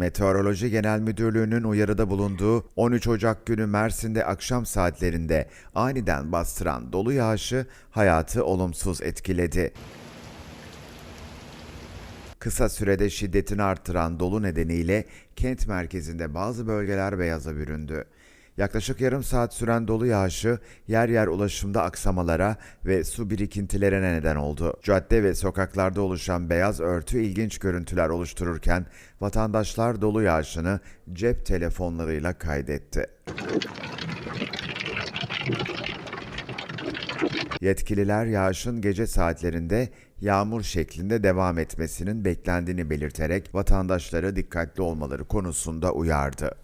Meteoroloji Genel Müdürlüğü'nün uyarıda bulunduğu 13 Ocak günü Mersin'de akşam saatlerinde aniden bastıran dolu yağışı hayatı olumsuz etkiledi. Kısa sürede şiddetini artıran dolu nedeniyle kent merkezinde bazı bölgeler beyaza büründü. Yaklaşık yarım saat süren dolu yağışı yer yer ulaşımda aksamalara ve su birikintilerine neden oldu. Cadde ve sokaklarda oluşan beyaz örtü ilginç görüntüler oluştururken vatandaşlar dolu yağışını cep telefonlarıyla kaydetti. Yetkililer yağışın gece saatlerinde yağmur şeklinde devam etmesinin beklendiğini belirterek vatandaşları dikkatli olmaları konusunda uyardı.